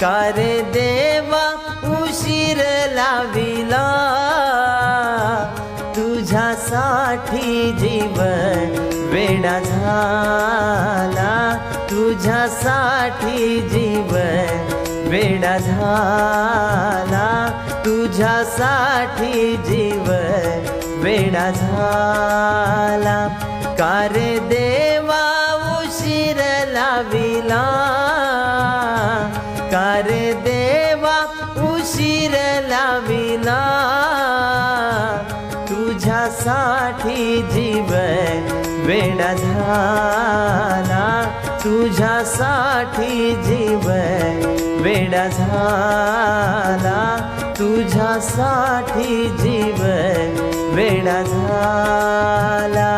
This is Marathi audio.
का रे देवा उशीर लाविला. तुझ्यासाठी जीवन वेडा झाला. तुझ्यासाठी जीवन वेडा झाला. तुझ्यासाठी जीवन वेडा झाला. का रे देवा उशीर लाविला. कर देवा उशीर लाविला तुझ्यासाठी जीवन वेडा झाला तुझ्यासाठी जीवन वेडा झाला तुझ्यासाठी जीवन वेडा झाला